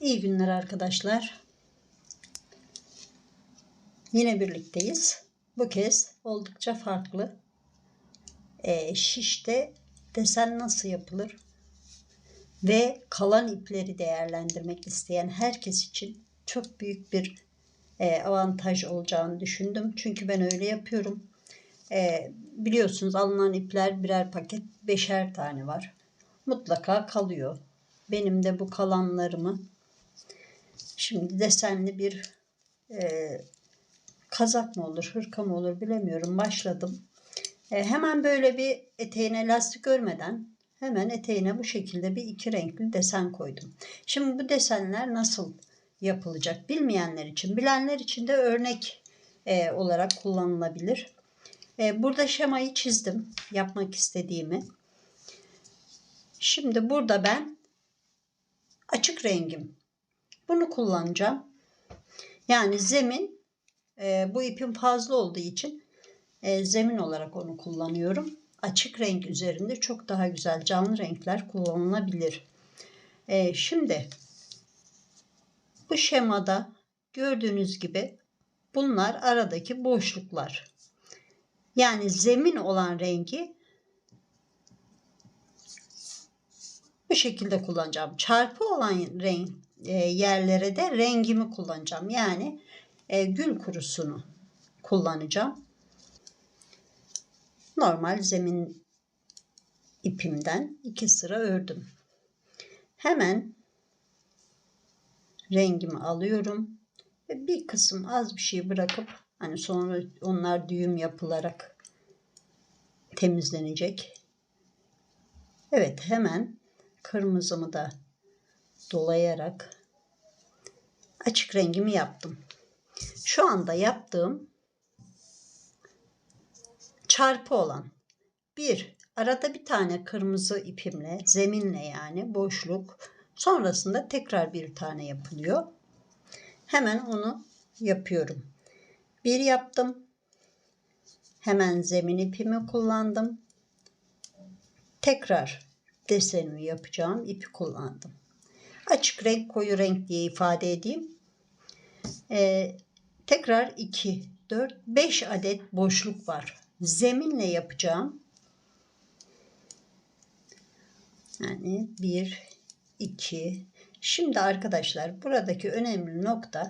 İyi günler arkadaşlar. Yine birlikteyiz. Bu kez oldukça farklı. Ee, şişte desen nasıl yapılır? Ve kalan ipleri değerlendirmek isteyen herkes için çok büyük bir e, avantaj olacağını düşündüm. Çünkü ben öyle yapıyorum. E, biliyorsunuz alınan ipler birer paket beşer tane var. Mutlaka kalıyor. Benim de bu kalanlarımı Şimdi desenli bir e, kazak mı olur, hırka mı olur bilemiyorum. Başladım. E, hemen böyle bir eteğine lastik örmeden hemen eteğine bu şekilde bir iki renkli desen koydum. Şimdi bu desenler nasıl yapılacak bilmeyenler için, bilenler için de örnek e, olarak kullanılabilir. E, burada şemayı çizdim yapmak istediğimi. Şimdi burada ben açık rengim bunu kullanacağım. Yani zemin e, bu ipin fazla olduğu için e, zemin olarak onu kullanıyorum. Açık renk üzerinde çok daha güzel canlı renkler kullanılabilir. E, şimdi bu şemada gördüğünüz gibi bunlar aradaki boşluklar. Yani zemin olan rengi bu şekilde kullanacağım. Çarpı olan renk yerlere de rengimi kullanacağım. Yani e, gül kurusunu kullanacağım. Normal zemin ipimden iki sıra ördüm. Hemen rengimi alıyorum ve bir kısım az bir şey bırakıp hani sonra onlar düğüm yapılarak temizlenecek. Evet hemen kırmızımı da dolayarak açık rengimi yaptım. Şu anda yaptığım çarpı olan bir arada bir tane kırmızı ipimle zeminle yani boşluk sonrasında tekrar bir tane yapılıyor. Hemen onu yapıyorum. Bir yaptım. Hemen zemin ipimi kullandım. Tekrar desenimi yapacağım ipi kullandım. Açık renk, koyu renk diye ifade edeyim. Ee, tekrar 2, 4, 5 adet boşluk var. Zeminle yapacağım. Yani 1, 2. Şimdi arkadaşlar buradaki önemli nokta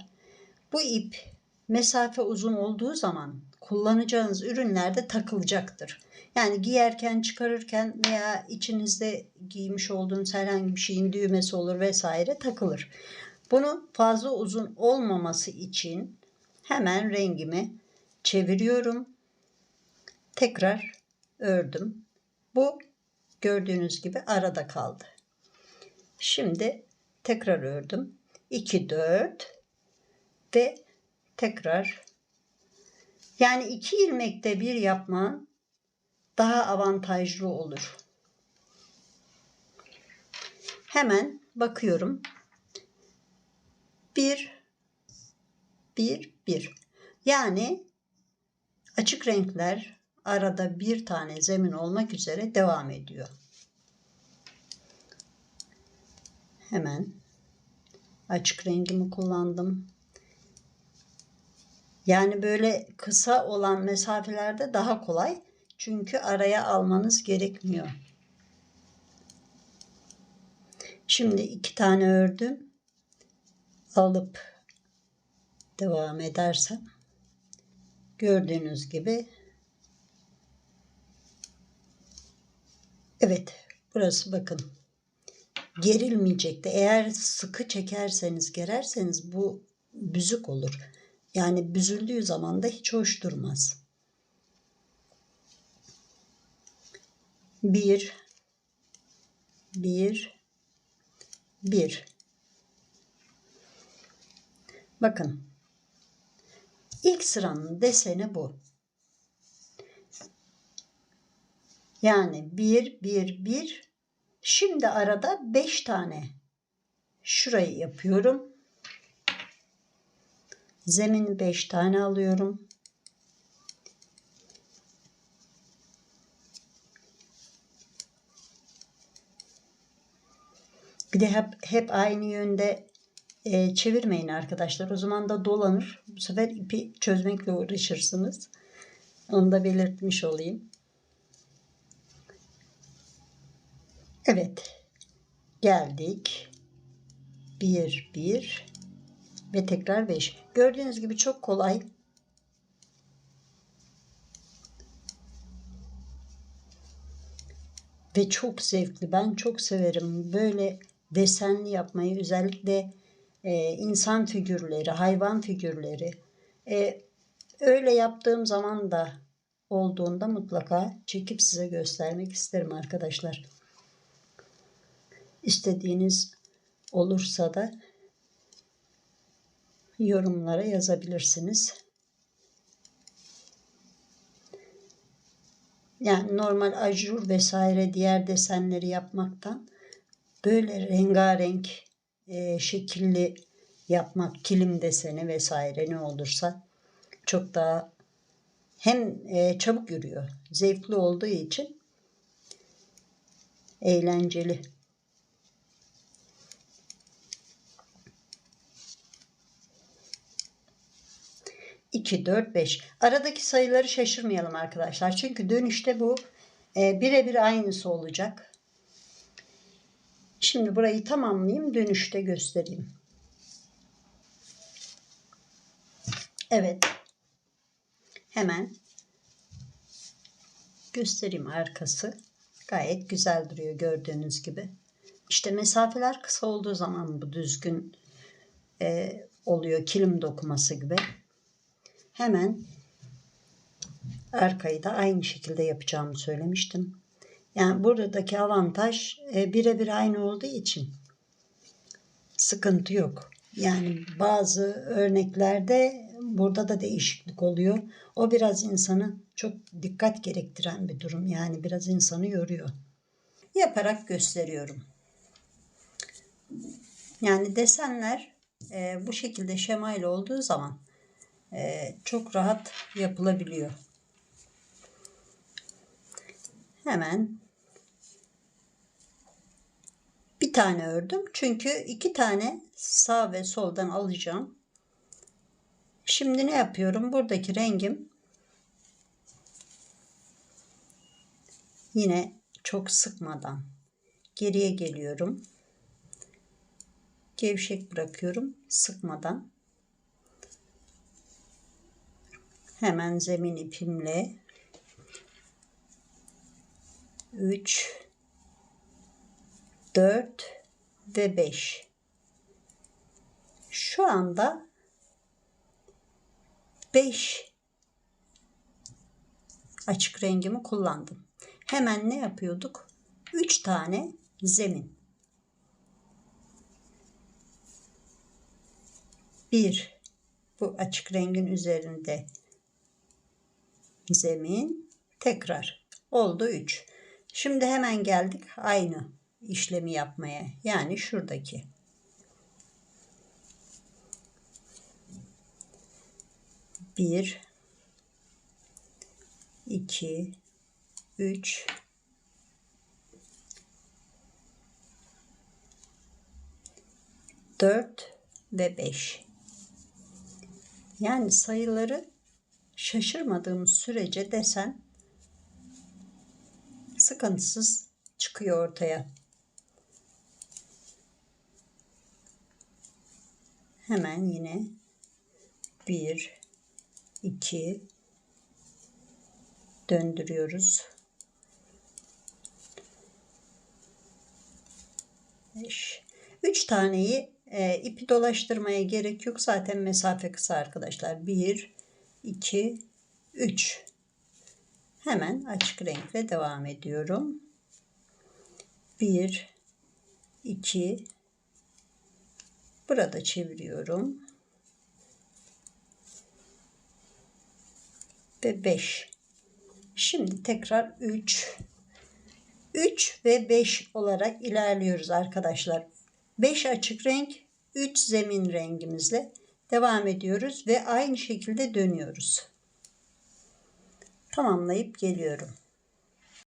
bu ip mesafe uzun olduğu zaman kullanacağınız ürünlerde takılacaktır. Yani giyerken, çıkarırken veya içinizde giymiş olduğunuz herhangi bir şeyin düğmesi olur vesaire takılır. Bunu fazla uzun olmaması için hemen rengimi çeviriyorum. Tekrar ördüm. Bu gördüğünüz gibi arada kaldı. Şimdi tekrar ördüm. 2 4 ve tekrar yani iki ilmekte bir yapma daha avantajlı olur. Hemen bakıyorum. Bir, bir, bir. Yani açık renkler arada bir tane zemin olmak üzere devam ediyor. Hemen açık rengimi kullandım. Yani böyle kısa olan mesafelerde daha kolay. Çünkü araya almanız gerekmiyor. Şimdi iki tane ördüm. Alıp devam edersem gördüğünüz gibi Evet burası bakın gerilmeyecekti. Eğer sıkı çekerseniz gererseniz bu büzük olur. Yani büzüldüğü zaman da hiç hoş durmaz. Bir, bir, bir. Bakın. ilk sıranın deseni bu. Yani bir, bir, bir. Şimdi arada beş tane. Şurayı yapıyorum. Zemin 5 tane alıyorum. Bir de hep, hep aynı yönde e, çevirmeyin arkadaşlar. O zaman da dolanır. Bu sefer ipi çözmekle uğraşırsınız. Onu da belirtmiş olayım. Evet. Geldik. 1 1 ve tekrar 5. Gördüğünüz gibi çok kolay. Ve çok zevkli. Ben çok severim. Böyle desenli yapmayı özellikle e, insan figürleri, hayvan figürleri. E, öyle yaptığım zaman da olduğunda mutlaka çekip size göstermek isterim arkadaşlar. İstediğiniz olursa da yorumlara yazabilirsiniz. Yani normal ajur vesaire diğer desenleri yapmaktan böyle rengarenk e, şekilli yapmak, kilim deseni vesaire ne olursa çok daha hem e, çabuk yürüyor, zevkli olduğu için eğlenceli. 2, 4, 5. Aradaki sayıları şaşırmayalım arkadaşlar. Çünkü dönüşte bu e, birebir aynısı olacak. Şimdi burayı tamamlayayım. Dönüşte göstereyim. Evet. Hemen göstereyim arkası. Gayet güzel duruyor gördüğünüz gibi. İşte mesafeler kısa olduğu zaman bu düzgün e, oluyor. Kilim dokuması gibi. Hemen arkayı da aynı şekilde yapacağımı söylemiştim. Yani buradaki avantaj e, birebir aynı olduğu için sıkıntı yok. Yani bazı örneklerde burada da değişiklik oluyor. O biraz insanı çok dikkat gerektiren bir durum. Yani biraz insanı yoruyor. Yaparak gösteriyorum. Yani desenler e, bu şekilde şemayla olduğu zaman çok rahat yapılabiliyor. Hemen bir tane ördüm. Çünkü iki tane sağ ve soldan alacağım. Şimdi ne yapıyorum? Buradaki rengim yine çok sıkmadan geriye geliyorum. Gevşek bırakıyorum sıkmadan. Hemen zemin ipimle 3 4 ve 5 şu anda 5 açık rengimi kullandım. Hemen ne yapıyorduk? 3 tane zemin. 1 bu açık rengin üzerinde zemin tekrar oldu 3. Şimdi hemen geldik aynı işlemi yapmaya. Yani şuradaki. Bir, iki, üç, dört ve beş. Yani sayıları şaşırmadığımız sürece desen sıkıntısız çıkıyor ortaya. Hemen yine 1 2 döndürüyoruz. 5 3 taneyi e, ipi dolaştırmaya gerek yok. Zaten mesafe kısa arkadaşlar. 1 2, 3. Hemen açık renkle devam ediyorum. 1, 2, burada çeviriyorum. Ve 5. Şimdi tekrar 3, 3 ve 5 olarak ilerliyoruz arkadaşlar. 5 açık renk, 3 zemin rengimizle devam ediyoruz ve aynı şekilde dönüyoruz. Tamamlayıp geliyorum.